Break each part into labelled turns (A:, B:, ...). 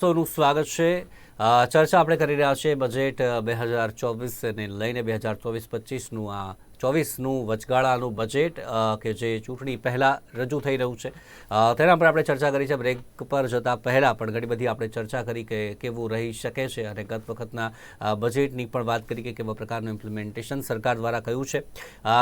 A: સૌનું સ્વાગત છે. ચર્ચા આપણે કરી રહ્યા છીએ બજેટ બે હજાર ચોવીસને લઈને બે હજાર ચોવીસ પચીસનું આ ચોવીસનું વચગાળાનું બજેટ કે જે ચૂંટણી પહેલાં રજૂ થઈ રહ્યું છે. તેના પર આપણે ચર્ચા કરી છે. બ્રેક પર જતાં પહેલાં પણ ઘણી બધી આપણે ચર્ચા કરી કે કેવું રહી શકે છે અને ગત વખતના બજેટની પણ વાત કરી કે કેવા પ્રકારનું ઇમ્પ્લિમેન્ટેશન સરકાર દ્વારા કયું છે.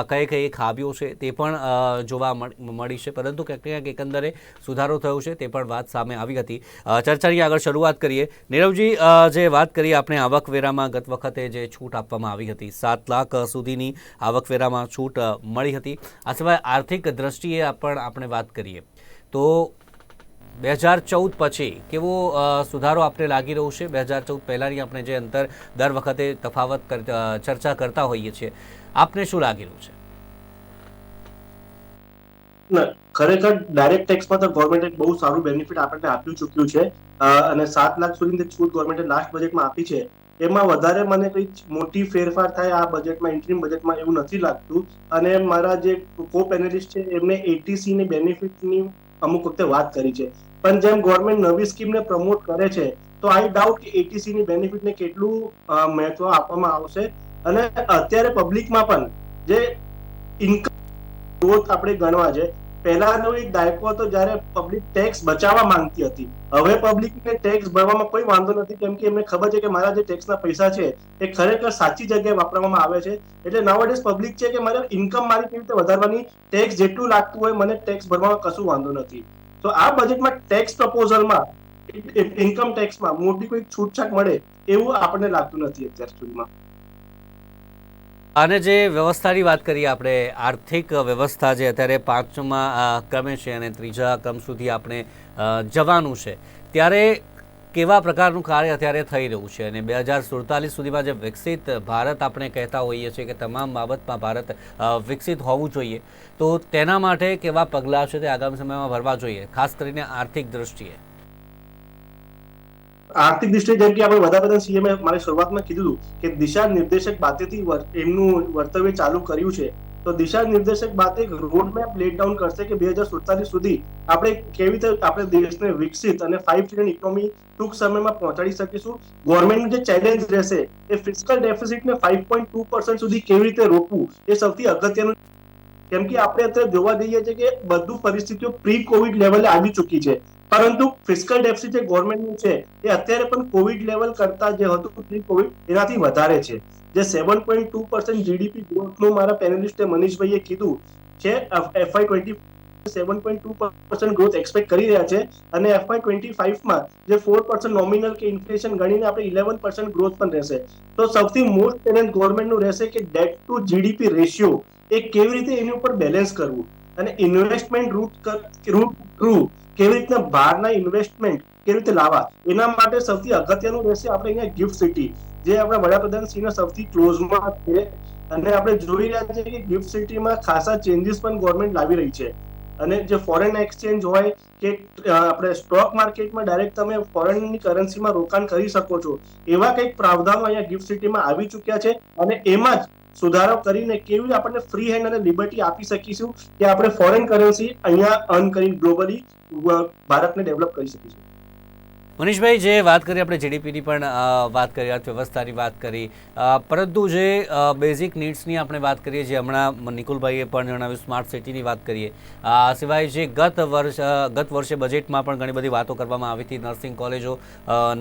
A: કઈ કઈ ખાબીઓ છે તે પણ જોવા મળ- છે. પરંતુ ક્યાંક ક્યાંક એકંદરે સુધારો થયો છે તે પણ વાત સામે આવી હતી. ચર્ચાની આગળ શરૂઆત કરીએ. નીરવજી જે વાત કરીએ આપણે આવકવેરામાં ગત વખતે જે છૂટ આપવામાં આવી હતી, સાત લાખ સુધીની સુધીની આવકવેરામાં છૂટ મળી હતી. આ સિવાય આર્થિક દ્રષ્ટિએ પણ આપણે વાત કરીએ. તો બે હજાર ચૌદ પછી કેવો સુધારો આપણે લાગી રહ્યો છે? બે હજાર ચૌદ પહેલાંની આપણે જે અંતર દર વખતે તફાવત ચર્ચા કરતા હોઈએ છીએ. આપને શું લાગી રહ્યું છે?
B: ખરેખર ડાયરેક્ટ ટેક્સમાં તો ગવર્મેન્ટે બહુ સારું બેનિફિટ આપણને આપી ચૂક્યું છે. અને સાત લાખ સુધીની છૂટ ગવર્મેન્ટે લાસ્ટ બજેટમાં આપી છે. એમાં વધારે મને કઈ મોટી ફેરફાર થાય આ બજેટમાં ઇન્ટ્રીમ બજેટમાં એવું નથી લાગતું. અને મારા જે કો પેનલિસ્ટ છે, એમને એટીસી ની બેનિફિટની અમુક વખતે વાત કરી છે. પણ જેમ ગવર્મેન્ટ નવી સ્કીમને પ્રમોટ કરે છે, તો આઈ ડાઉટ કે એટીસી ની બેનિફિટને કેટલું મહત્વ આપવામાં આવશે. અને અત્યારે પબ્લિકમાં પણ જે ઇન્કમ ગ્રોથ આપણે ગણવા છે પહેલાનો એક દાયકો હતો જ્યારે પબ્લિક ટેક્સ બચાવવા માંગતી હતી. હવે પબ્લિકને ટેક્સ ભરવામાં કોઈ વાંધો નથી, કેમ કે એમને ખબર છે કે મારા જે ટેક્સના પૈસા છે, એ ખરેખર સાચી જગ્યાએ વાપરવામાં આવે છે. એટલે નાવડેઝ પબ્લિક છે કે મારે ઇન્કમ મારી કેવી રીતે વધારવાની? ટેક્સ જેટલું લાગતું હોય મને ટેક્સ ભરવામાં કશું વાંધો નથી. તો આ બજેટમાં ટેક્સ પ્રપોઝલમાં ઇન્કમ ટેક્સમાં મોટી કોઈ છૂટછાટ મળે એવું આપણને લાગતું નથી અત્યાર સુધીમાં.
A: અને જે વ્યવસ્થાની વાત કરીએ આપણે, આર્થિક વ્યવસ્થા જે અત્યારે પાંચમા ક્રમે છે અને ત્રીજા ક્રમ સુધી આપણે જવાનું છે. ત્યારે કેવા પ્રકારનું કાર્ય અત્યારે થઈ રહ્યું છે? અને બે હજાર સુડતાલીસ સુધીમાં જે વિકસિત ભારત આપણે કહેતા હોઈએ છીએ કે તમામ બાબતમાં ભારત વિકસિત હોવું જોઈએ, તો તેના માટે કેવા પગલાં છે તે આગામી સમયમાં ભરવા જોઈએ, ખાસ કરીને આર્થિક દ્રષ્ટિએ?
B: આર્થિક દ્રષ્ટિએ જેમ કે આપણે વડાપ્રધાન સીએમએ મારી શરૂઆતમાં કીધું કે દિશા નિર્દેશક બાતેથી એમનું વર્તવ્ય ચાલુ કર્યું છે. તો દિશા નિર્દેશક બાતે એક રોડ મેપ લેટ ડાઉન કરશે કે બે હજાર સુડતાલીસ સુધી આપણે કેવી રીતે આપણે દેશને વિકસિત અને ફાઇવ ટ્રિલિયન ઇકોનોમી ટૂંક સમયમાં પહોંચાડી શકીશું? ગવર્મેન્ટનું જે ચેલેન્જ રહેશે એ ફિસ્કલ ડેફિસિટને ફાઇવ પોઈન્ટ ટુ પર્સન્ટ સુધી કેવી રીતે રોકવું એ સૌથી અગત્યનું કેમ કે આપણે અત્યારે જોવા જઈએ છીએ કે બધું પરિસ્થિતિઓ પ્રી કોવિડ લેવલે આવી ચૂકી છે. પરંતુ ફિસ્કલ ડેફિસિટ જે ગવર્મેન્ટનું છે, એ અત્યારે પણ કોવિડ લેવલ કરતા જે હતું પ્રી કોવિડ એનાથી વધારે છે. જે seven point two percent GDP ગ્રોથનું મારા પેનલિસ્ટે મનીષભાઈએ કીધું છે FY twenty seven point two percent growth expect કરી રહ્યા છે અને એફઆઈ ટ્વેન્ટી ફાઈવમાં જે ફોર પર્સન્ટ નોમિનલ કે ઇન્ફ્લેશન ગણીને આપણે ઇલેવન પર્સન્ટ ગ્રોથ પણ રહેશે. તો સૌથી મોસ્ટ ચેલેન્જ ગવર્મેન્ટનું રહેશે કે ડેટ ટુ જીડીપી રેશિયો એ કેવી રીતે એની ઉપર બેલેન્સ કરવું? અને ઇન્વેસ્ટમેન્ટ રૂટ રૂટ થ્રુ કેવી રીતના બહારના ઇન્વેસ્ટમેન્ટ કેવી રીતે લાવવા? એના માટે સૌથી અગત્યનું રહેશે આપણે અહીંયા ગિફ્ટ સિટી જે આપણા વડાપ્રધાન સૌથી ક્લોઝમાં છે. અને આપણે જોઈ રહ્યા છીએ કે ગિફ્ટ સિટીમાં ખાસા ચેન્જીસ પણ ગવર્મેન્ટ લાવી રહી છે. અને જે ફોરેન એક્સચેન્જ હોય કે આપણે સ્ટોક માર્કેટમાં ડાયરેક્ટ તમે ફોરેનની કરન્સીમાં રોકાણ કરી શકો છો. એવા કંઈક પ્રાવધાનો અહીંયા ગિફ્ટ સિટીમાં આવી ચૂક્યા છે. અને એમાં જ સુધારો કરીને કેવી આપણને ફ્રી હેન્ડ અને લિબર્ટી આપી શકીશું કે આપણે ફોરેન કરન્સી અહીંયા અર્ન કરી ગ્લોબલી ભારતને ડેવલપ કરી શકીશું.
A: મનીષભાઈ, જે વાત કરી, આપણે જીડીપીની પણ વાત કરી, અર્થવ્યવસ્થાની વાત કરી પરંતુ જે બેઝિક નીડ્સની આપણે વાત કરીએ, જે હમણાં નિકુલભાઈએ પણ જણાવ્યું સ્માર્ટ સિટીની વાત કરીએ આ સિવાય જે ગત વર્ષ ગત વર્ષે બજેટમાં પણ ઘણી બધી વાતો કરવામાં આવી હતી નર્સિંગ કોલેજો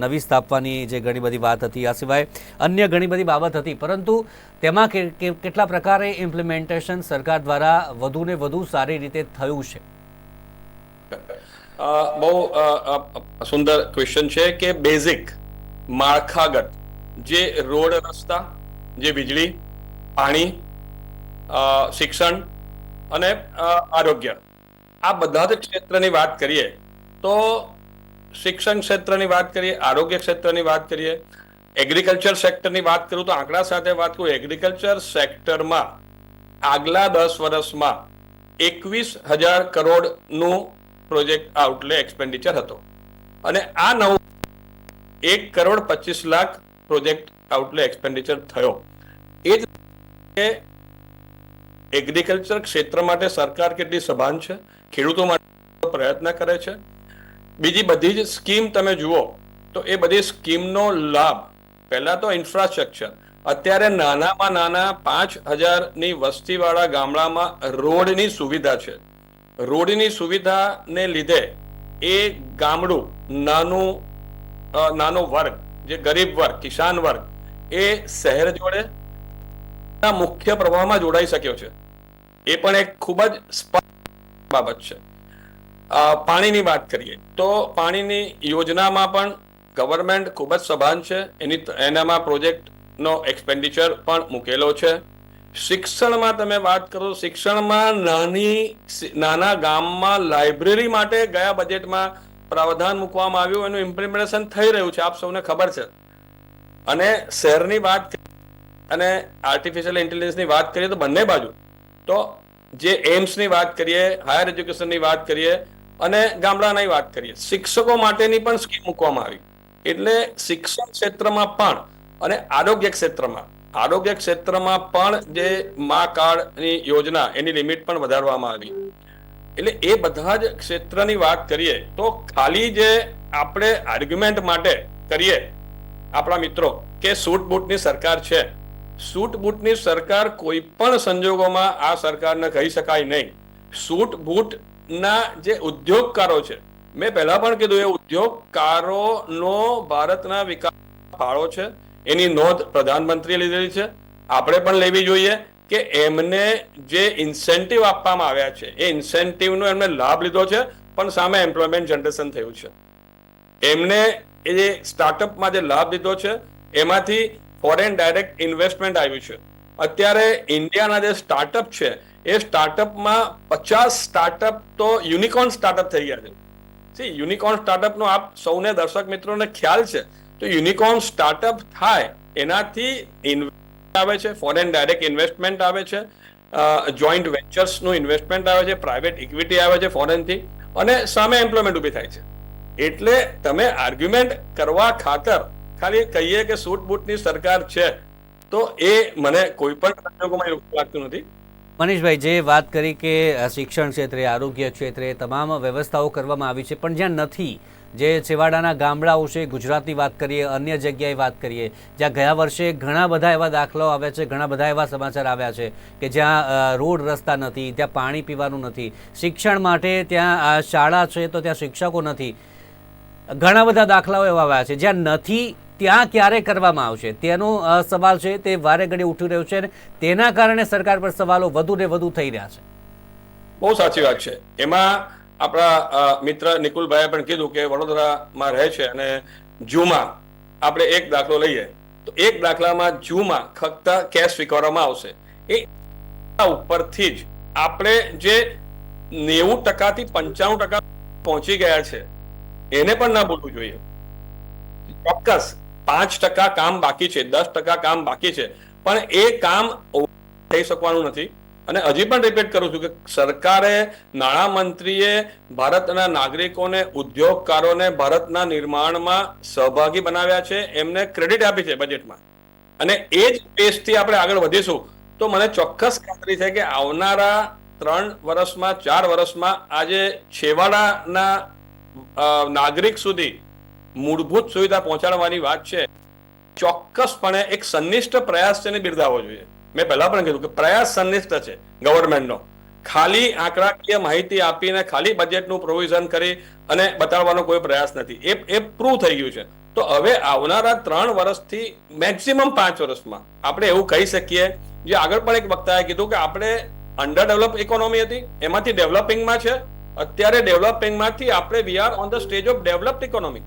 A: નવી સ્થાપવાની જે ઘણી બધી વાત હતી, આ સિવાય અન્ય ઘણી બધી બાબત હતી, પરંતુ તેમાં કેટલા પ્રકારે ઇમ્પ્લિમેન્ટેશન સરકાર દ્વારા વધુને વધુ સારી રીતે થયું છે?
C: બહુ સુંદર ક્વેશ્ચન છે કે બેઝિક માળખાગત જે રોડ રસ્તા, જે વીજળી, પાણી શિક્ષણ અને આરોગ્ય. આ બધા જ ક્ષેત્રની વાત કરીએ તો શિક્ષણ ક્ષેત્રની વાત કરીએ, આરોગ્ય ક્ષેત્રની વાત કરીએ એગ્રીકલ્ચર સેક્ટરની વાત કરું તો આંકડા સાથે વાત કરું એગ્રીકલ્ચર સેક્ટરમાં આગલા દસ વર્ષમાં એકવીસ હજાર કરોડનું પ્રોજેક્ટ આઉટલે એક્સપેન્ડિચર હતો. અને આ નવું એક કરોડ પચીસ લાખ પ્રોજેક્ટ આઉટલે એક્સપેન્ડિચર થયો. એ જ એગ્રીકલ્ચર ક્ષેત્ર માટે સરકાર કેટલી સભાન છે? ખેડૂતો માટે પ્રયત્ન કરે છે. બીજી બધી જ સ્કીમ તમે જુઓ, તો એ બધી સ્કીમનો લાભ, પહેલા તો ઇન્ફ્રાસ્ટ્રક્ચર, અત્યારે નાનામાં નાના પાંચ હજારની વસ્તીવાળા ગામડામાં રોડની સુવિધા છે. રોડની સુવિધાને લીધે એ ગામડું, નાનું નાનો વર્ગ, જે ગરીબ વર્ગ, કિસાન વર્ગ, એ શહેર જોડે મુખ્ય પ્રવાહમાં જોડાઈ શક્યો છે. એ પણ એક ખૂબ જ સ્પષ્ટ બાબત છે. પાણીની વાત કરીએ, તો પાણીની યોજનામાં પણ ગવર્મેન્ટ ખૂબ જ સભાન છે. એની એનામાં પ્રોજેક્ટનો એક્સપેન્ડિચર પણ મૂકેલો છે. શિક્ષણમાં તમે વાત કરો, શિક્ષણમાં નાની, નાના ગામમાં લાઇબ્રેરી માટે ગયા બજેટમાં પ્રાવધાન મૂકવામાં આવ્યું, એનું ઇમ્પ્લિમેન્ટેશન થઈ રહ્યું છે, આપ સૌને ખબર છે. અને શહેરની વાત અને આર્ટિફિશિયલ ઇન્ટેલિજન્સની વાત કરીએ તો બંને બાજુ. તો જે એમ્સની વાત કરીએ હાયર એજ્યુકેશનની વાત કરીએ, અને ગામડાની વાત કરીએ, શિક્ષકો માટેની પણ સ્કીમ મૂકવામાં આવી. એટલે શિક્ષણ ક્ષેત્રમાં પણ, અને આરોગ્ય ક્ષેત્રમાં આરોગ્ય ક્ષેત્રમાં પણ જે મા કાર્ડની યોજના એની લિમિટ પણ વધારવામાં આવી. એટલે એ બધા જ ક્ષેત્રની વાત કરીએ, તો ખાલી જે આપણે આર્ગ્યુમેન્ટ માટે કરીએ, આપણા મિત્રો, કે સૂટ બૂટની સરકાર છે. સૂટ બૂટની સરકાર કોઈ પણ સંજોગોમાં આ સરકારને કહી શકાય નહીં. સૂટ બૂટના જે ઉદ્યોગકારો છે, મેં પહેલા પણ કીધું, એ ઉદ્યોગકારોનો ભારતના વિકાસ ફાળો છે. એની નોંધ પ્રધાનમંત્રીએ લીધેલી છે. આપણે પણ લેવી જોઈએ કે એમને જે ઇન્સેન્ટિવ આપવામાં આવ્યા છે, એ ઇન્સેન્ટિવનો એમને લાભ લીધો છે, પણ સામે એમ્પ્લોયમેન્ટ જનરેશન થયું છે. એમને એ જે સ્ટાર્ટઅપમાં જે લાભ લીધો છે, એમાંથી ફોરેન ડાયરેક્ટ ઇન્વેસ્ટમેન્ટ આવ્યું છે. અત્યારે ઇન્ડિયાના જે સ્ટાર્ટઅપ છે, એ સ્ટાર્ટઅપમાં પચાસ સ્ટાર્ટઅપ તો યુનિકોર્ન સ્ટાર્ટઅપ થઈ ગયા છે. સી યુનિકોર્ન સ્ટાર્ટઅપનો આપ સૌને દર્શક મિત્રોને ખ્યાલ છે તો યુનિકોર્ન સ્ટાર્ટઅપ થાય, એનાથી ઇન્વેસ્ટ આવે છે ફોરેન ડાયરેક્ટ ઇન્વેસ્ટમેન્ટ આવે છે જોઈન્ટ વેન્ચર્સનું ઇન્વેસ્ટમેન્ટ આવે છે પ્રાઇવેટ ઇક્વિટી આવે છે ફોરેનથી અને સામે એમ્પ્લોયમેન્ટ ઊભી થાય છે. એટલે તમે આર્ગ્યુમેન્ટ કરવા ખાતર ખાલી કહીએ કે સૂટ બૂટની સરકાર છે, તો એ મને કોઈ પણ સંજોગોમાં એવું લાગતું નથી.
A: મનીષભાઈ, જે વાત કરી કે શિક્ષણ ક્ષેત્રે, આરોગ્ય ક્ષેત્રે તમામ વ્યવસ્થાઓ કરવામાં આવી છે, પણ જ્યાં નથી જે છેવાડાના ગામડાઓ છે, ગુજરાતની વાત કરીએ, અન્ય જગ્યાએ વાત કરીએ, જ્યાં ગયા વર્ષે ઘણા બધા એવા દાખલાઓ આવ્યા છે, ઘણા બધા એવા સમાચાર આવ્યા છે કે જ્યાં રોડ રસ્તા નથી, ત્યાં પાણી પીવાનું નથી, શિક્ષણ માટે ત્યાં શાળા છે તો ત્યાં શિક્ષકો નથી. ઘણા બધા દાખલાઓ એવા આવ્યા છે. જ્યાં નથી, ત્યાં ક્યારે કરવામાં આવશે? તેનો સવાલ છે, તે વારે ઘડી ઉઠી રહ્યો છે તેના કારણે સરકાર પર સવાલો વધુ ને વધુ થઈ રહ્યા છે.
C: બહુ સાચી વાત છે. એમાં આપણા મિત્ર નિકુલભાઈએ પણ કીધું કે વડોદરામાં રહે છે અને જૂમાં આપણે એક દાખલો લઈએ. તો એક દાખલામાં જૂમાં ફક્ત કેશ સ્વીકારવામાં આવશે. એ ઉપરથી જ આપણે જે નેવું ટકાથી પંચાણું ટકા પહોંચી ગયા છે, એને પણ ના ભૂલવું જોઈએ. ચોક્કસ પાંચ ટકા કામ બાકી છે, દસ ટકા કામ બાકી છે, પણ એ કામ થઈ શકવાનું નથી. અને હજી પણ રિપીટ કરું છું કે સરકારે નાણામંત્રીએ ભારતના નાગરિકોને, ઉદ્યોગકારોને ભારતના નિર્માણમાં સહભાગી બનાવ્યા છે, એમને ક્રેડિટ આપી છે બજેટમાં અને એ જ પેસથી આપણે આગળ વધીશું. તો મને ચોક્કસ ખાતરી છે કે આવનારા ત્રણ વર્ષમાં, ચાર વર્ષમાં આજે છેવાડાના નાગરિક સુધી મૂળભૂત સુવિધા પહોંચાડવાની વાત છે. ચોક્કસપણે એક સંનિષ્ઠ પ્રયાસ છે ને બિરદાવવો જોઈએ. મેં પહેલા પણ કીધું કે પ્રયાસ સંનિષ્ઠ છે ગવર્મેન્ટનો ખાલી આંકડાકીય માહિતી આપીને ખાલી બજેટનું પ્રોવિઝન કરી અને બતાવવાનો કોઈ પ્રયાસ નથી. એ એ પ્રૂવ થઈ ગયું છે. તો હવે આવનારા ત્રણ વર્ષથી મેક્સિમમ પાંચ વર્ષમાં આપણે એવું કહી શકીએ. જે આગળ પણ એક વક્તાએ કીધું કે આપણે અંડર ડેવલપ ઇકોનોમી હતી, એમાંથી ડેવલપિંગમાં છે. અત્યારે ડેવલપિંગમાંથી આપણે we are on the stage of developed economy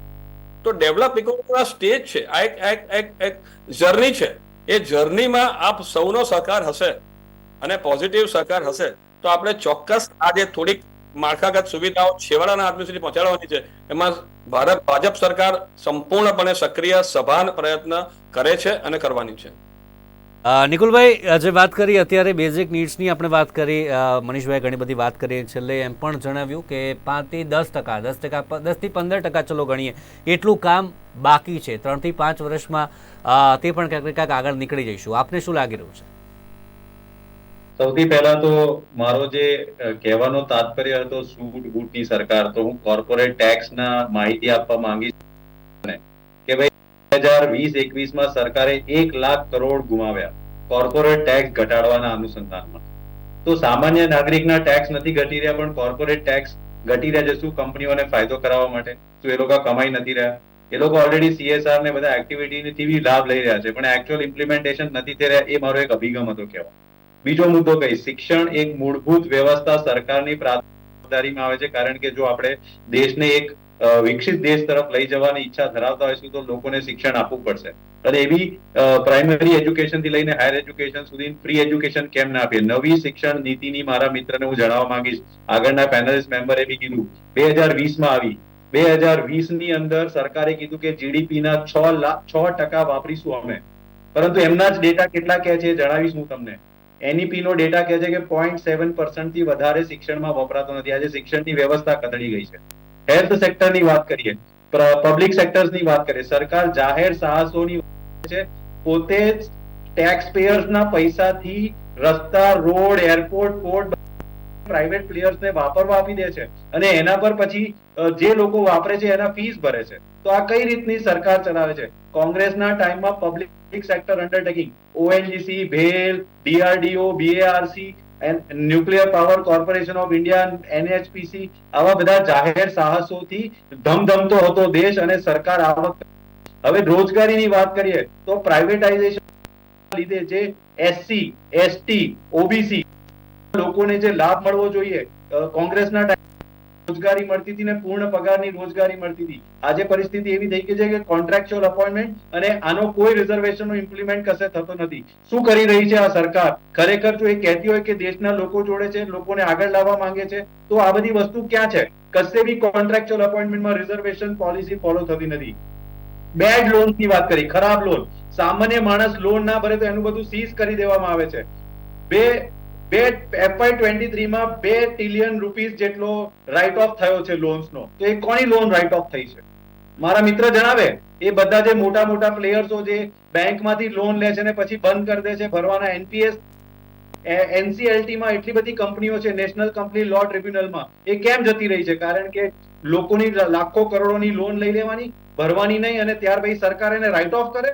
C: તો ડેવલપ ઇકોનોમી સ્ટેજ છે. આ એક એક એક જર્ની છે. એ જર્નીમાં આપ સૌનો સહકાર હશે અને પોઝિટિવ સહકાર હશે, તો આપણે ચોક્કસ આજે થોડીક માળખાગત સુવિધાઓ છેવાડાના આદમી સુધી પહોંચાડવાની છે. એમાં ભારત, ભાજપ સરકાર સંપૂર્ણપણે સક્રિય, સભાન પ્રયત્ન કરે છે અને કરવાની છે.
A: નિકુલભાઈ જે વાત કરી, અત્યારે બેઝિક નીડ્સની આપણે વાત કરી મનીષભાઈ ઘણી બધી વાત કરી, છેલ્લે એમ પણ જણાવ્યું કે પાંચથી દસ ટકા દસ ટકા દસથી પંદર ટકા ચલો ગણીએ, એટલું કામ બાકી છે. ત્રણથી પાંચ વર્ષમાં તે પણ ક્યાંક ક્યાંક આગળ નીકળી જઈશું. આપને શું લાગી રહ્યું છે?
D: સૌથી પહેલા તો મારો જે કહેવાનો તાત્પર્ય હતો સૂટ બૂટની સરકાર, તો હું કોર્પોરેટ ટેક્સના માહિતી આપવા માંગીશ. કે ભાઈ હજાર વીસ એકવીસમાં સરકારે એક લાખ કરોડ ગુમાવ્યા કોર્પોરેટ ટેક્સ ઘટાડવાના અનુસંધાનમાં. તો સામાન્ય નાગરિકના ટેક્સ નથી ઘટી રહ્યા, પણ કોર્પોરેટ ટેક્સ ઘટી રહ્યા છે. શું કંપનીઓને ફાયદો કરાવવા માટે? શું એ લોકો કમાઈ નથી રહ્યા? એ લોકો ઓલરેડી સીએસઆર ને બધા એક્ટિવિટીથી બી લાભ લઈ રહ્યા છે, પણ એકચ્યુઅલ ઇમ્પ્લિમેન્ટેશન નથી થઈ રહ્યા, એ મારો એક અભિગમ હતો કહેવા. બીજો મુદ્દો કઈ? શિક્ષણ એક મૂળભૂત વ્યવસ્થા સરકારની પ્રાથમિકતામાં આવે છે, કારણ કે જો આપણે દેશને એક વિકસિત દેશ તરફ લઈ જવાની ઈચ્છા ધરાવતા હોઈશું તો લોકોને શિક્ષણ આપવું પડશે. અને એવી પ્રાઇમરી એજ્યુકેશનથી લઈને હાયર એજ્યુકેશન સુધી ફ્રી એજ્યુકેશન કેમ ના આપીએ? નવી શિક્ષણ નીતિની મારા મિત્રને હું જણાવવા માંગીશ. આગળના પેનલિસ્ટ મેમ્બરે બી કીધું. બે હજાર વીસમાં આવી. બે હજાર વીસની અંદર સરકારે કીધું કે જીડીપી ના છ લાખ છ ટકા વાપરીશું અમે. પરંતુ એમના જ ડેટા કેટલા કહે છે જણાવીશ હું તમને. એનઈપી નો ડેટા કહે છે કે પોઈન્ટ સેવનથી વધારે શિક્ષણમાં વપરાતો નથી. આજે શિક્ષણની વ્યવસ્થા કથળી ગઈ છે. હેલ્થ સેક્ટરની વાત કરીએ પબ્લિક સેક્ટર્સની વાત કરીએ, સરકાર જાહેર સાહસોની છે, પોતે ટેક્સ પેયર્સના પૈસાથી રસ્તા, રોડ એરપોર્ટ પોર્ટ પ્રાઇવેટ પ્લેયર્સને વાપરવા આપી દે છે અને એના પર પછી જે લોકો વાપરે છે એના ફીસ ભરે છે. તો આ કઈ રીતની સરકાર ચલાવે છે? કોંગ્રેસના ટાઈમમાં public sector undertaking ONGC bhel DRDO BARC nuclear power corporation of India, NHPC આવા બધા જાહેર સાહસોથી ધમધમતો હતો દેશ અને સરકાર આવક હવે રોજગારીની વાત કરીએ તો પ્રાઇવેટાઇઝેશન લીધે જે એસસી એસટી ઓબીસી લોકોને જે લાભ મળવો જોઈએ કોંગ્રેસના રોજગારી મળતી હતી ને પૂર્ણ પગારની રોજગારી મળતી હતી. આજે પરિસ્થિતિ એવી થઈ ગઈ છે કે કોન્ટ્રાક્ચ્યુઅલ અપોઇન્ટમેન્ટ અને આનો કોઈ રિઝર્વેશન નો ઇમ્પ્લિમેન્ટ કશે થતો નથી. શું કરી રહી છે આ સરકાર? ખરેખર જો એ કહેતી હોય કે દેશના લોકો જોડે છે, લોકોને આગળ લાવવા માંગે છે, તો આ બધી વસ્તુ ક્યાં છે? કશે બી કોન્ટ્રાક્ચ્યુઅલ અપોઇન્ટમેન્ટમાં રિઝર્વેશન પોલિસી ફોલો થતી નથી. બેડ લોનની વાત કરી, ખરાબ લોન સામાન્ય માણસ લોન ના ભરે તો એનું બધું સીઝ કરી દેવામાં આવે છે. બે બે એફઆઈ ટ્વેન્ટી થ્રીમાં બે ટ્રિલિયન રૂપીસ જેટલો રાઇટ ઓફ થયો છે લોન્સનો તો એ કોની લોન રાઇટ ઓફ થઈ છે? મારા મિત્ર જણાવે, એ બધા જે મોટા મોટા પ્લેયર્સો જે બેંકમાંથી લોન લે છે ને પછી બંધ કરી દે છે, ભરવાના એનપીએસ એનસીએલટીમાં એટલી બધી કંપનીઓ છે નેશનલ કંપની લો ટ્રિબ્યુનલમાં એ કેમ જતી રહી છે? કારણ કે લોકોની લાખો કરોડોની લોન લઈ લેવાની, ભરવાની નહીં અને ત્યાર પછી સરકાર એને રાઇટ ઓફ કરે?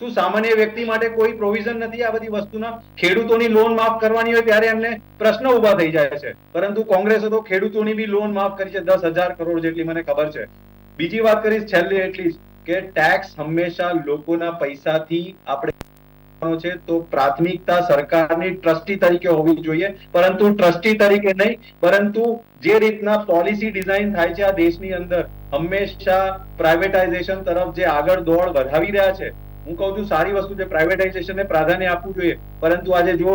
D: શું સામાન્ય વ્યક્તિ માટે કોઈ પ્રોવિઝન નથી આ બધી વસ્તુના? ખેડૂતોની લોન માફ કરવાની હોય ત્યારે એમને પ્રશ્ન ઊભા થઈ જાય છે. પરંતુ કોંગ્રેસે તો ખેડૂતોની બી લોન માફ કરી છે, દસ હજાર કરોડ જેટલી મને ખબર છે. બીજી વાત કરીશ છેલ્લે એટલી કે ટેક્સ હંમેશા લોકોના પૈસાથી આપણે છે તો પ્રાથમિકતા સરકારની ટ્રસ્ટી તરીકે હોવી જોઈએ. પરંતુ ટ્રસ્ટી તરીકે નહીં, પરંતુ જે રીતના પોલિસી ડિઝાઇન થાય છે આ દેશની અંદર, હંમેશા પ્રાઇવેટાઇઝેશન તરફ જે આગળ દોડ વધાવી રહ્યા છે હું કહું છું, સારી વસ્તુ છે. પ્રાઇવેટાઇઝેશનને પ્રાધાન્ય આપવું જોઈએ. પરંતુ આજે જો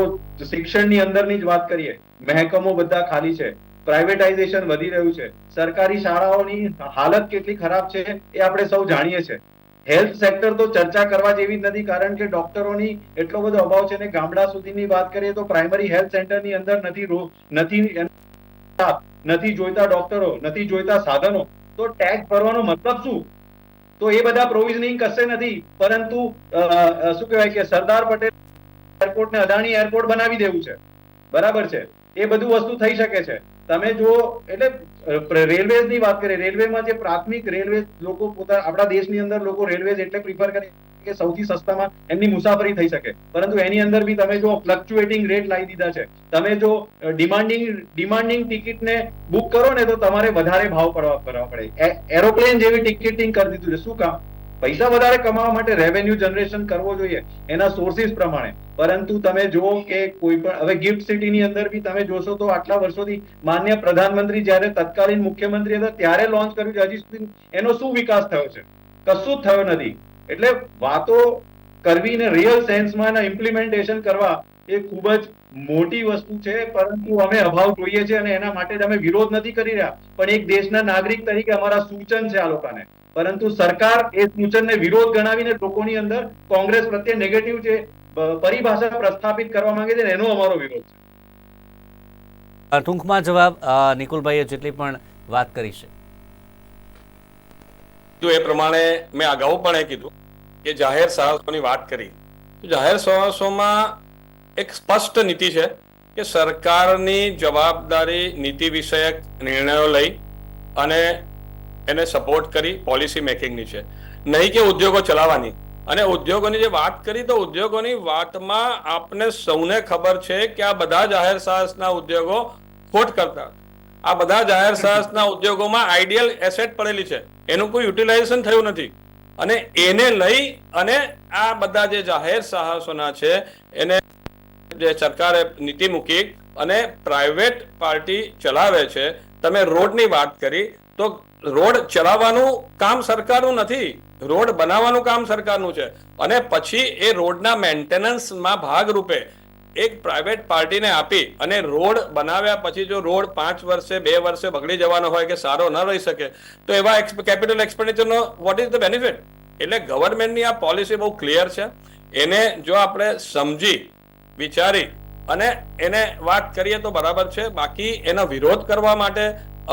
D: શિક્ષણની અંદરની જ વાત કરીએ, મહેકમો બધા ખાલી છે. પ્રાઇવેટાઇઝેશન વધી રહ્યું છે. સરકારી શાળાઓની હાલત કેટલી ખરાબ છે એ આપણે સૌ જાણીએ છીએ. હેલ્થ સેક્ટર તો ચર્ચા કરવા જેવી જ નથી, કારણ કે ડોક્ટરોની એટલો બધો અભાવ છે ને ગામડા સુધીની વાત કરીએ તો પ્રાઇમરી હેલ્થ સેન્ટરની અંદર નથી નથી નથી જોઈતા ડોક્ટરો, નથી જોઈતા સાધનો. તો ટેક્સ ભરવાનો મતલબ શું? તો એ બધા પ્રોવિઝનિંગ કશે નથી. પરંતુ શું કહેવાય કે સરદાર પટેલ એરપોર્ટ ને અદાણી એરપોર્ટ બનાવી દેવું છે. બરાબર છે? એ બધું વસ્તુ થઈ શકે છે. તમે જો એટલે રેલવેઝની વાત કરીએ રેલવેમાં જે પ્રાથમિક રેલવે લોકો પોતા, આપણા દેશની અંદર લોકો રેલવેઝ એટલે પ્રિફર કરે કે સૌથી સસ્તામાં એમની મુસાફરી થઈ શકે. પરંતુ એની અંદર બી તમે જો ફ્લક્ચ્યુએટિંગ રેટ લાવી દીધા છે, તમે જો ડિમાન્ડિંગ ડિમાન્ડિંગ ટિકિટને બુક કરો ને તો તમારે વધારે ભાવ પડવા કરવા પડે. એરોપ્લેન જેવી ટિકિટિંગ કરી દીધું છે. શું કામ? પૈસા વધારે કમાવા માટે રેવન્યુ જનરેશન કરવો જોઈએ, એના સોર્સિસ પ્રમાણે. પરંતુ તમે જુઓ કે કોઈ પણ, હવે ગિફ્ટ સિટીની અંદર બી તમે જોશો તો આટલા વર્ષોથી માન્ય પ્રધાનમંત્રી જ્યારે તત્કાલીન મુખ્યમંત્રી હતા, ત્યારે લોન્ચ કર્યું છે. હજી સુધી એનો શું વિકાસ થયો છે? કશું જ થયો નથી. એટલે વાતો કરવી ને રિયલ સેન્સમાં એના ઇમ્પ્લિમેન્ટેશન કરવા એ ખૂબ જ મોટી વસ્તુ છે પરંતુ અમે અભાવ જોઈએ છે અને એના માટે અમે વિરોધ નથી કરી રહ્યા. પણ એક દેશના નાગરિક તરીકે અમારા સૂચન છે આ લોકોને. પરંતુ સરકાર એ સૂચનને વિરોધ ગણાવીને લોકોની અંદર કોંગ્રેસ પ્રત્યે નેગેટિવ જે પરિભાષા પ્રસ્થાપિત કરવા માંગે છે ને એનો અમારો વિરોધ છે.
A: ટૂંકમાં જવાબ નિકુલભાઈએ જેટલી પણ વાત કરી છે.
C: જો એ પ્રમાણે મેં અગાઉ પણ એ કીધું કે જાહેર સાહસોની વાત કરી જાહેર સાહસોમાં એક સ્પષ્ટ નીતિ છે કે સરકારની જવાબદારી નીતિ વિષયક નિર્ણયો લઈ અને એને સપોર્ટ કરી પોલિસી મેકિંગની છે. નહીં કે ઉદ્યોગો ચલાવવાની. અને ઉદ્યોગોની જે વાત કરી, તો ઉદ્યોગોની વાતમાં આપને સૌને ખબર છે કે આ બધા જાહેર સાહસના ઉદ્યોગો ખોટ કરતા. આ બધા જાહેર સાહસના ઉદ્યોગોમાં આઈડિયલ એસેટ પડેલી છે. એનું કોઈ યુટિલાઇઝેશન થયું નથી. અને એને લઈ અને આ બધા જે જાહેર સાહસોના છે, એને જે સરકારે નીતિ મૂકી અને પ્રાઇવેટ પાર્ટી ચલાવે છે. તમે રોડની વાત કરી, તો રોડ ચલાવવાનું કામ સરકારનું નથી, રોડ બનાવવાનું કામ સરકારનું છે. અને પછી એ રોડના મેન્ટેનન્સમાં ભાગરૂપે એક પ્રાઇવેટ પાર્ટીને આપી અને રોડ બનાવ્યા પછી જો રોડ પાંચ વર્ષે, બે વર્ષે બગડી જવાનો હોય કે સારો ન રહી શકે, તો એવા કેપિટલ એક્સપેન્ડિચરનો વોટ ઇઝ ધ બેનિફિટ એટલે ગવર્મેન્ટની આ પોલિસી બહુ ક્લિયર છે. એને જો આપણે સમજી, વિચારી અને એને વાત કરીએ તો બરાબર છે. બાકી એનો વિરોધ કરવા માટે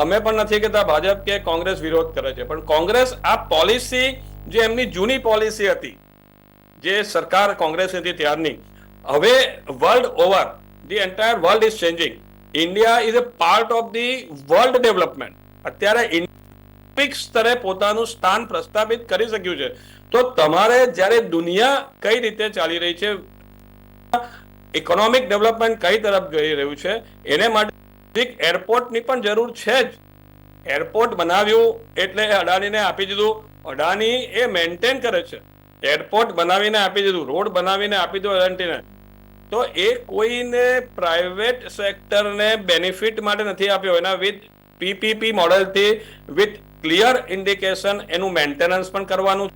C: અમે પણ નથી કહેતા, ભાજપ કે કોંગ્રેસ વિરોધ કરે છે. પણ કોંગ્રેસ આ પોલિસી જે એમની જૂની પોલિસી હતી, જે સરકાર કોંગ્રેસ હતી ત્યારની હવે world over the entire world is changing India is a part of the world development અત્યારે ઓલિમ્પિક સ્તરે પોતાનું સ્થાન પ્રસ્થાપિત કરી શક્યું છે. તો તમારે જ્યારે દુનિયા કઈ રીતે ચાલી રહી છે ઇકોનોમિક ડેવલપમેન્ટ કઈ તરફ જઈ રહ્યું છે, એને માટે એરપોર્ટની પણ જરૂર છે જ. એરપોર્ટ બનાવ્યું એટલે અડાણીને આપી દીધું. અડાણી એ મેન્ટેન કરે છે. એરપોર્ટ બનાવીને આપી દીધું. રોડ બનાવીને આપી દીધું અડાણીને તો એ કોઈને પ્રાઇવેટ સેક્ટરને બેનિફિટ માટે નથી આપ્યો. એના વિથ પીપીપી મોડેલથી વિથ ક્લિયર ઇન્ડિકેશન એનું મેન્ટેનન્સ પણ કરવાનું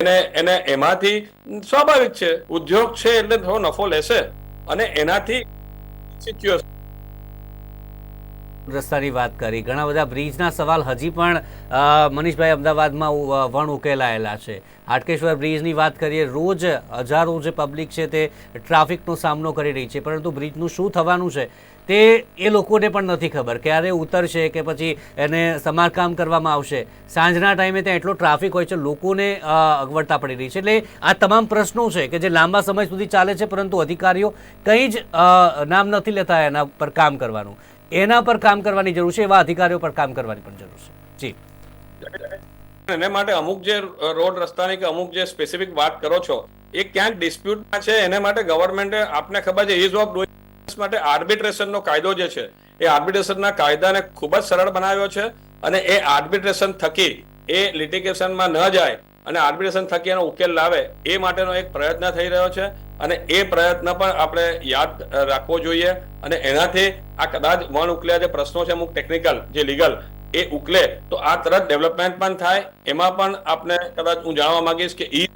C: અને એને એમાંથી સ્વાભાવિક છે, ઉદ્યોગ છે એટલે થોડો નફો લેશે. અને એનાથી સિક્યોર
A: રસ્તાની વાત કરી. ઘણા બધા બ્રિજના સવાલ હજી પણ મનીષભાઈ અમદાવાદમાં વણ ઉકેલાયેલા છે. હાટકેશ્વર બ્રિજની વાત કરીએ, રોજ હજારો જે પબ્લિક છે તે ટ્રાફિકનો સામનો કરી રહી છે. પરંતુ બ્રિજનું શું થવાનું છે તે એ લોકોને પણ નથી ખબર. ક્યારે ઉતરશે કે પછી એને સમારકામ કરવામાં આવશે? સાંજના ટાઈમે ત્યાં એટલો ટ્રાફિક હોય છે, લોકોને અગવડતા પડી રહી છે. એટલે આ તમામ પ્રશ્નો છે કે જે લાંબા સમય સુધી ચાલે છે, પરંતુ અધિકારીઓ કંઈ જ નામ નથી લેતા એના પર કામ કરવાનું. એના પર કામ કરવાની જરૂર છે, એવા અધિકારીઓ પર કામ કરવાની પણ જરૂર છે. જી.
C: એને માટે અમુક જે રોડ રસ્તાની કે અમુક જે સ્પેસિફિક વાત કરો છો, એ ક્યાંક ડિસ્પ્યુટમાં છે, એને માટે ગવર્મેન્ટે આપને ખબર છે ઇઝ ઓફ ડુઈંગ માટે આર્બિટ્રેશનનો કાયદો જે છે, એ આર્બિટ્રેશનના કાયદાને ખૂબ જ સરળ બનાવ્યો છે અને એ આર્બિટ્રેશન થકી એ લિટિગેશનમાં ન જાય અને આર્બિટ્રેશન થકી એનો ઉકેલ લાવે, એ માટેનો એક પ્રયત્ન થઈ રહ્યો છે. અને એ પ્રયત્ન પણ આપણે યાદ રાખવો જોઈએ. અને એનાથી આ કદાચ વણ ઉકલ્યા જે પ્રશ્નો છે, અમુક ટેકનિકલ જે લીગલ એ ઉકલે, તો આ તરત ડેવલપમેન્ટ પણ થાય. એમાં પણ આપણે કદાચ હું જાણવા માંગીશ કે ઈ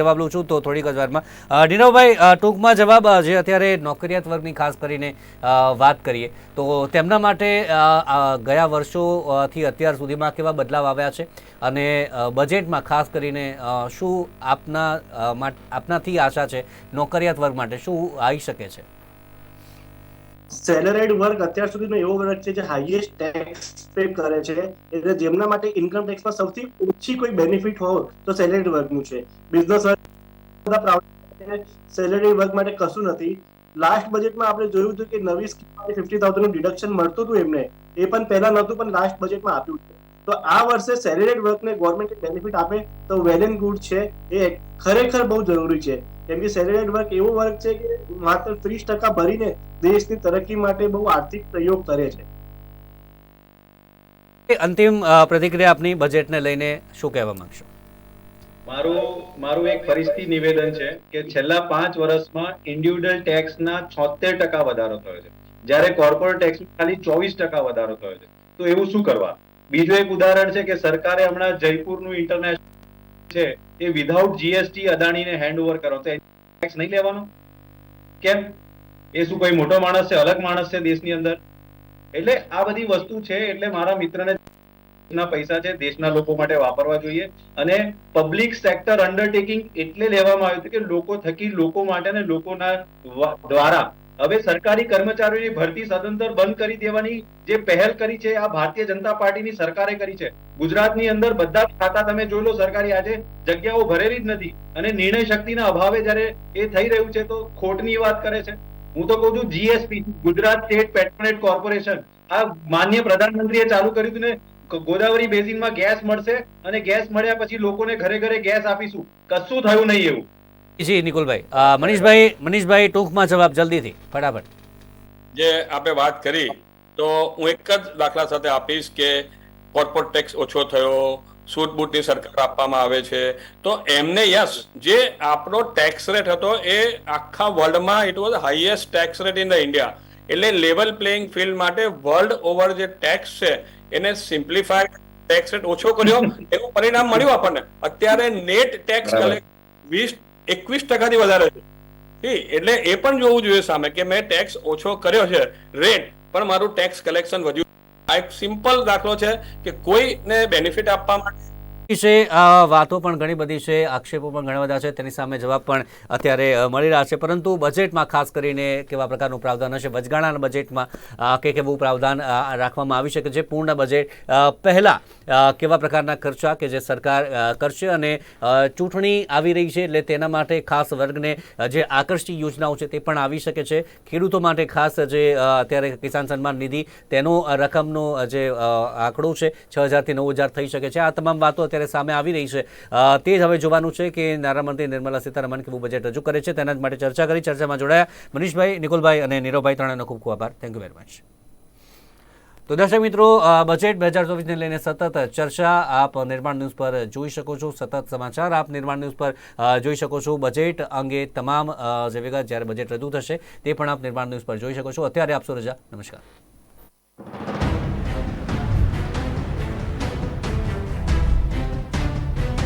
A: જવાબ લઉં છું તો થોડીક જ વારમાં. નીરવભાઈ ટૂંકમાં જવાબ જે અત્યારે નોકરિયાત વર્ગની ખાસ કરીને વાત કરીએ, તો તેમના માટે ગયા વર્ષોથી અત્યાર સુધીમાં કેવા બદલાવ આવ્યા છે? અને બજેટમાં ખાસ કરીને શું આપના આપનાથી આશા છે? નોકરિયાત વર્ગ માટે શું આવી શકે છે?
B: સેલેરાઇડ વર્ગ અત્યાર સુધીનો એવો વર્ગ છે જે હાઈએસ્ટ ટેક્સ પે કરે છે. એટલે જેમના માટે ઇન્કમ ટેક્સમાં સૌથી ઓછી કોઈ બેનિફિટ હોય તો સેલેરી વર્ગનું છે. બિઝનેસ સેલેરી વર્ગ માટે કશું નથી. લાસ્ટ બજેટમાં આપણે જોયું હતું કે નવી સ્કીમમાં ફિફ્ટી થાઉઝન્ડનું ડિડક્શન મળતું હતું એમને. એ પણ પહેલા નહોતું, પણ લાસ્ટ બજેટમાં આપ્યું છે. તો આ વર્ષે સેલેરી વર્ગને ગવર્મેન્ટ બેનિફિટ આપે તો વેલ એન્ડ ગુડ છે. એ ખરેખર બહુ જરૂરી છે. કેમ કે સેટેલાઇટ વર્ક એવો વર્ગ છે કે માત્ર ત્રીસ ટકા ભરીને દેશની તરક્કી માટે બહુ આર્થિક પ્રયોગ કરે છે.
A: અંતિમ પ્રતિક્રિયા આપની બજેટને લઈને શું કહેવા માંગશો?
D: મારું મારું એક ફરીથી નિવેદન છે કે છેલ્લા પાંચ વર્ષમાં ઇન્ડિવિડ્યુઅલ ટેક્સના છોતેર ટકા વધારો થયો છે. જ્યારે કોર્પોરેટ ટેક્સ ખાલી ચોવીસ ટકા વધારો થયો છે. તો એવું શું કરવા? બીજું એક ઉદાહરણ છે કે સરકારે હમણાં જયપુરનું ઇન્ટરનેશનલ છે, એ વિધાઉટ જીએસટી અદાણીને હેન્ડ કરો. તો ટેક્સ નહીં લેવાનો? કેમ? એ શું કોઈ મોટો માણસ છે, અલગ માણસ છે દેશની અંદર? એટલે આ બધી વસ્તુ છે, એટલે મારા મિત્રને ના પૈસા છે, દેશના લોકો માટે વાપરવા જોઈએ. અને પબ્લિક સેક્ટર અન્ડરટેકિંગ એટલે લેવામાં આવ્યું હતું કે લોકો થકી લોકો માટે અને લોકોના દ્વારા હવે સરકારી કર્મચારીઓની ભરતી સદંતર બંધ કરી દેવાની જે પહેલ કરી છે, આ ભારતીય જનતા પાર્ટીની સરકારે કરી છે. ગુજરાતની અંદર બધા જ ખાતા તમે જોઈ લો સરકારી આજે જગ્યાઓ ભરેલી જ નથી અને નિર્ણય શક્તિના અભાવે જ્યારે એ થઈ રહ્યું છે તો ખોટની વાત કરે છે. હું તો કહું છું GSP Gujarat State Petronet Corporation, આ માન્ય પ્રધાનમંત્રીએ ચાલુ કર્યું હતું ને ગોદાવરી બેસિનમાં ગેસ મળશે અને ગેસ મળ્યા પછી લોકોને ઘરે ઘરે ગેસ આપીશું. કશું થયું નહીં એવું.
A: જી નિકુલભાઈ. મનીષભાઈ મનીષભાઈ ટૂંકમાં જવાબ જલ્દીથી ફટાફટ.
C: જે આપણે વાત કરી તો હું એક જ દાખલા સાથે આપીશ કે કોર્પોરેટ ટેક્સ ઓછો થયો સૂટ બૂટની સરકાર આપવામાં આવે છે. તો એમને યસ જે આપણો ટેક્સ રેટ હતો એ આખા વર્લ્ડમાં it was highest tax rate in the India એટલે લેવલ પ્લેઇંગ ફિલ્ડ માટે વર્લ્ડ ઓવર જે ટેક્સ છે એને સિમ્પ્લિફાઈડ ટેક્સ રેટ ઓછો કર્યો એનું પરિણામ મળ્યું આપણને. અત્યારે નેટ ટેક્સ. કલેક્ટ વીસ એકવીસ ટકાથી વધારે છે. એટલે એ પણ જોવું જોઈએ સામે કે મેં ટેક્સ ઓછો કર્યો છે રેટ પણ મારું ટેક્સ કલેક્શન વધ્યું. આ એક સિમ્પલ દાખલો છે કે કોઈને બેનિફિટ આપવા માટે
A: અ, વાતો પણ ઘણી બધી છે આક્ષેપો પણ ઘણા બધા છે તેની સામે જવાબ પણ અત્યારે મળી રહ્યા છે. પરંતુ બજેટમાં ખાસ કરીને કેવા પ્રકારનું પ્રાવધાન હશે? વચગાળાના બજેટમાં કે કેવું પ્રાવધાન રાખવામાં આવી શકે છે? પૂર્ણ બજેટ પહેલાં કેવા પ્રકારના ખર્ચા કે જે સરકાર કરશે અને ચૂંટણી આવી રહી છે એટલે તેના માટે ખાસ વર્ગને જે આકર્ષતી યોજનાઓ છે તે પણ આવી શકે છે. ખેડૂતો માટે ખાસ જે અત્યારે કિસાન સન્માન નિધિ તેનો રકમનો જે આંકડો છે છ હજારથી નવ હજાર થઈ શકે છે. આ તમામ વાતો અત્યારે સામે આવી રહી છે. તે જ હવે જોવાનું છે કે નાણામંત્રી નિર્મલા સીતારમણ કેવું બજેટ રજૂ કરે છે તેના જ માટે ચર્ચા કરી. ચર્ચામાં જોડાયા મનીષભાઈ, નિકુલભાઈ અને નીરવભાઈ ત્રણેયનો ખૂબ ખૂબ આભાર. થેન્ક યુ વેરી મચ તો દર્શક મિત્રો બજેટ બે હજાર ચોવીસને લઈને સતત ચર્ચા આપ નિર્માણ ન્યૂઝ પર જોઈ શકો છો. સતત સમાચાર આપ નિર્માણ ન્યૂઝ પર જોઈ શકો છો. બજેટ અંગે તમામ જે વિગત જ્યારે બજેટ રજૂ થશે તે પણ આપ નિર્માણ ન્યૂઝ પર જોઈ શકો છો. અત્યારે આપશો રજા. નમસ્કાર.